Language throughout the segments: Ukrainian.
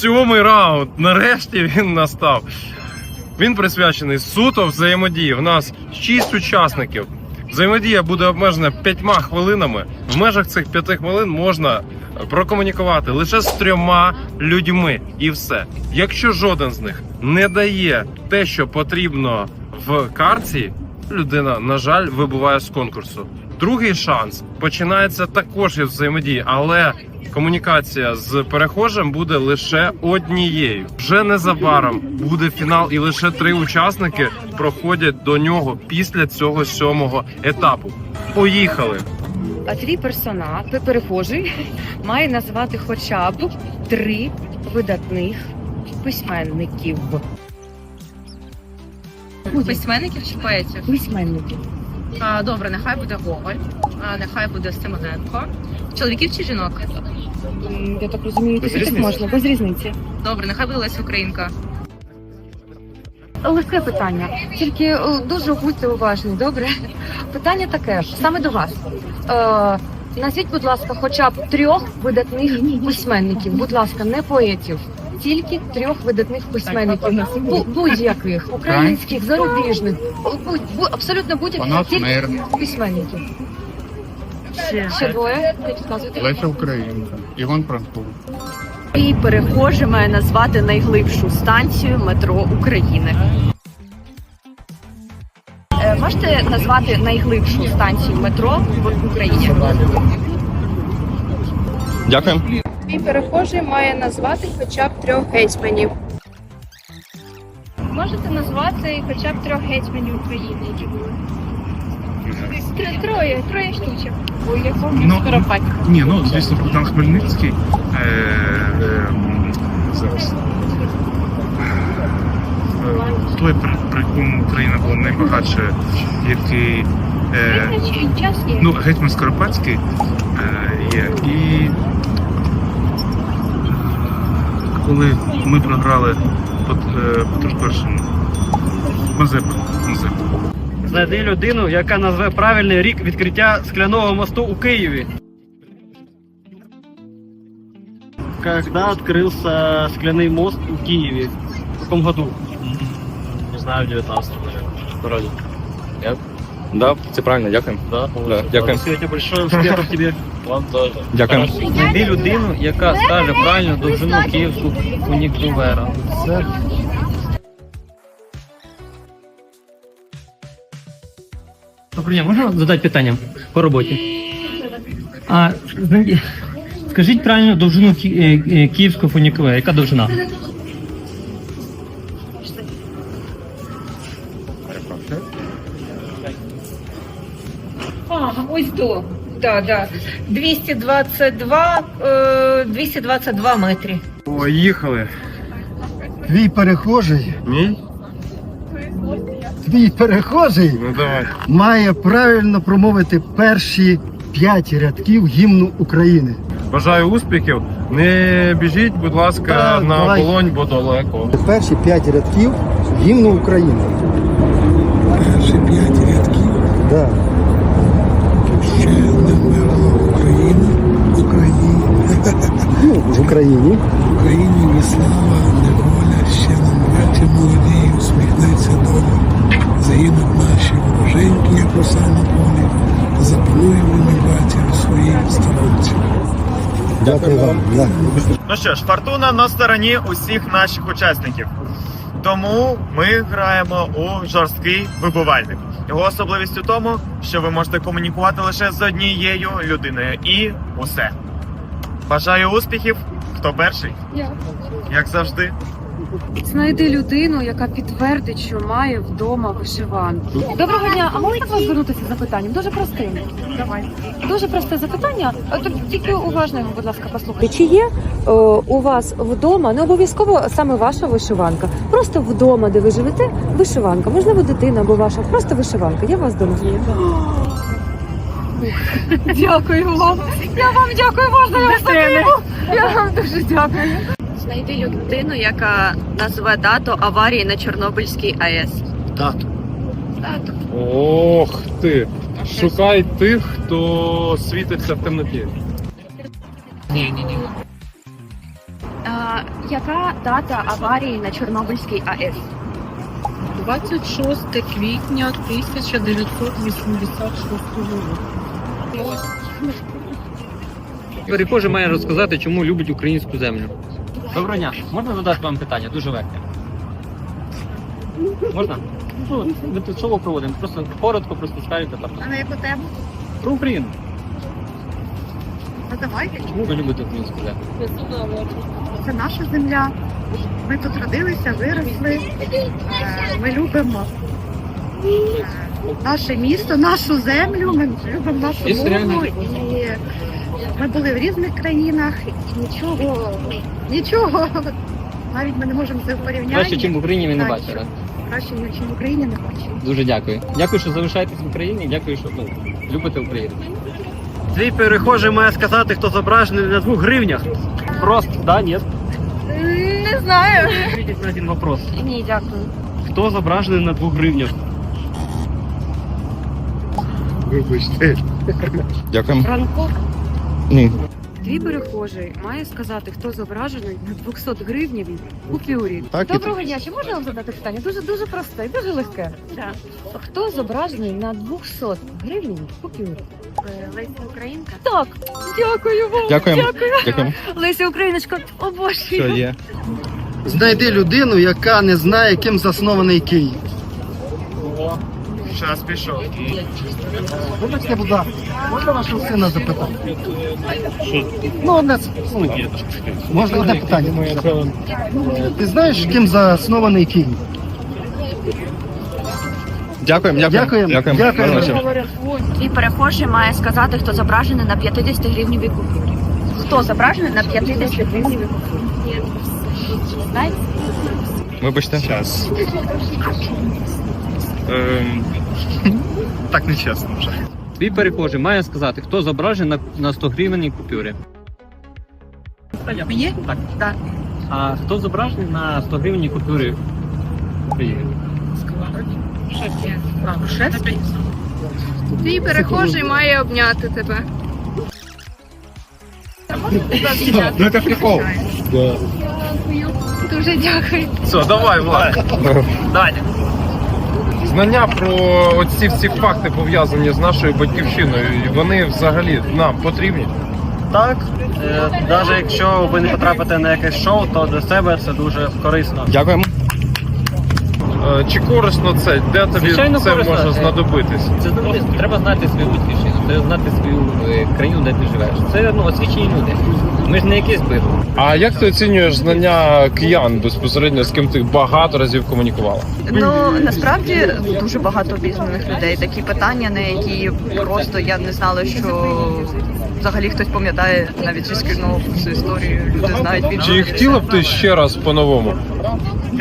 Сьомий раунд. Нарешті він настав. Він присвячений суто взаємодії. В нас 6 учасників. Взаємодія буде обмежена 5 хвилинами. В межах цих 5 хвилин можна прокомунікувати лише з трьома людьми, і все. Якщо жоден з них не дає те, що потрібно в карті, людина, на жаль, вибуває з конкурсу. Другий шанс починається також із взаємодії, але комунікація з перехожим буде лише однією. Вже незабаром буде фінал, і лише три учасники проходять до нього після цього сьомого етапу. Поїхали! А твій персонаж, перехожий, має назвати хоча б три видатних письменників. Письменників чи поетів? Письменників. А, добре, нехай буде Гоголь, а, нехай буде Симоненко. Чоловіків чи жінок? Я так розумію, Без тільки так різниці. можна, без різниці. Добре, нехай буде Леся Українка. Легке питання. Тільки е, дуже будьте уважні, добре? Питання таке ж, саме до вас. Е, назвіть, будь ласка, хоча б трьох видатних письменників. Будь ласка, не поетів. Тільки трьох видатних письменників. Будь-яких, українських, зарубіжних, будь, бу- абсолютно будь-яких тільки письменників. Ще двоє? Леся Українка, Іван Франко. І перехожий має назвати найглибшу станцію метро України. Е, Можете назвати найглибшу станцію метро в Україні? Дякую. Твій перехожий має назвати хоча б трьох гетьманів. Можете назвати хоча б трьох гетьманів України, які були? Тр- Троє, троє штучок. Ну, Ні, ну звісно, Богдан Хмельницький. Е, е, м, зараз. Е, той, при, при якому Україна була найбагатша, який. Е, час є? ну, гетьман Скоропадський е, є. І коли ми програли Пет- Петру Першому, Мазепа. Мазепа. Знайди людину, яка назве правильний рік відкриття скляного мосту у Києві. Когда открылся скляный мост у Киеве? В каком году? Не знаю, в 19 наверное. Вроде. Да, це правильно, дякую. Да? Да, дякую. Сегодня большое успехов тебе. Вам тоже. Дякую. Знайди людину, яка скаже правильно довжину київську фунікулера. Це Доброго дня, можна задати питання по роботі? А, скажіть правильно довжину ки- е, е, київського фунікулера. Яка довжина? А, ось до. Да, да. 222, е, 222 метри. Поїхали. Твій перехожий, Мій? твій перехожий Ну давай. має правильно промовити перші п'ять рядків гімну України. Бажаю успіхів. Не біжіть, будь ласка, Так, на давай. полонь, бо далеко. Перші п'ять рядків гімну України. Дякую вам. Ну що ж, фортуна на стороні усіх наших учасників. Тому ми граємо у жорсткий вибивальник. Його особливість у тому, що ви можете комунікувати лише з однією людиною, і усе. Бажаю успіхів. Хто перший? Я. Як завжди. Знайди людину, яка підтвердить, що має вдома вишиванку. Доброго дня, а можна до вас звернутися з запитанням? Дуже простим. Давай. Дуже просте запитання. Тут Тільки уважно його, будь ласка, послухайте. Чи є о, у вас вдома, не обов'язково саме ваша вишиванка, просто вдома, де ви живете, вишиванка, можливо, дитина або ваша, просто вишиванка. У вас вдома? Дякую вам. Я вам дякую, можна я вас? Я вам дуже дякую. Знайди людину, яка назве дату аварії на Чорнобильській АЕС. Дату. Ох ти. Шукай тих, хто світиться в темноті. А, яка дата аварії на Чорнобильській АЕС? 26 квітня 1986 року. Перехожий має розказати, чому любить українську землю. Доброго дня. Можна задати вам питання? Дуже легке. Можна? Ну, ми тут шоу проводимо. Просто коротко, просто скажете там. А на яку тему? Про Україну. Ну давайте. Чому ви любите українську землю? Це наша земля. Ми тут родилися, виросли. Е, Ми любимо е, наше місто, нашу землю, ми любимо нашу реально? мову. І ми були в різних країнах, і нічого, нічого. Навіть ми не можемо це в порівнянні. Краще, ніж в Україні ви не Так, бачили. Краще, ніж в Україні не бачимо. Дуже дякую. Дякую, що залишаєтесь в Україні. Дякую, що ну, любите Україну. Твій перехожий має сказати, хто зображений на двох гривнях. Просто, да, ні? Не знаю. Відповідь на один вопрос. Ні, дякую. Хто зображений на двох гривнях? Вибачте. Дякуємо. Ранку. Ні. Твій перехожий має сказати, хто зображений на 200 гривневій купюрі. Так, і Доброго дня, чи можна вам задати питання? Дуже дуже просте і дуже легке. Хто зображений на 200 гривневій купюрі? Леся Українка. Так, дякую вам. Дякуємо. Дякую. Дякуємо. Леся Україночка, о боже. є? Знайди людину, яка не знає, ким заснований Київ. Час пішов. Вибачте, будь ласка, можна вашого сина запитати? Ну, одне з- можна одне питання. Ти знаєш, ким заснований Київ? Дякуємо, Дякуємо. Дякуємо. Твій перехожий має сказати, хто зображений на 50 гривневій купюрі. Хто зображений на 50 гривневій купюрі? Знаєте? Вибачте. Час. Ем, так нечесно вже. Твій перехожий має сказати, хто зображений на, на 100 гривень купюрі. Мені? Так. Так. А хто зображений на 100 гривень купюрі України? Шеф? Твій перехожий має обняти тебе. Ну це прикол. Дуже дякую. Все, давай, Влад. Далі. Знання про оці всі факти пов'язані з нашою батьківщиною, і вони взагалі нам потрібні. Так, е, навіть якщо ви не потрапите на якесь шоу, то для себе це дуже корисно. Дякуємо. Е, Чи корисно це? Де тобі Звичайно, це корисно. може знадобитись? Це знати- треба знати свою батьківщину, треба знати свою е, країну, де ти живеш. Це ну, освічені люди. Ми ж не якісь битви. А як ти оцінюєш знання киян безпосередньо, з ким ти багато разів комунікувала? Ну насправді дуже багато обізнаних людей. Такі питання, на які просто я не знала, що взагалі хтось пам'ятає навіть зі шкільного курсу історію. Люди знають більше. Чи хотіла б ти ще раз по-новому?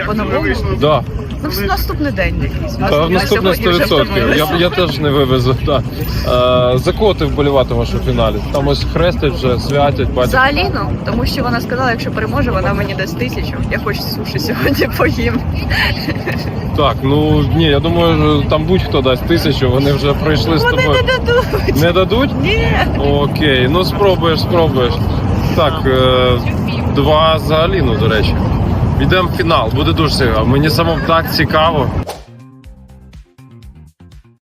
По-новому? Да. Ну, в наступний день якийсь. Та в наступне 100%. Я, я теж не вивезу. Так. Е, за кого ти вболіватимеш у фіналі? Там ось хрестять вже, святять, За. Аліну, тому що вона сказала, якщо переможе, вона мені дасть тисячу. Я хоч суші сьогодні поїм. Так, ну ні, я думаю, там будь-хто дасть тисячу, вони вже пройшли з Вони тобою. не дадуть. Не дадуть? Ні. Окей, ну спробуєш, спробуєш. Так, е, два за Аліну, до речі. Йдемо в фінал, буде дуже цікаво. Мені самому так цікаво.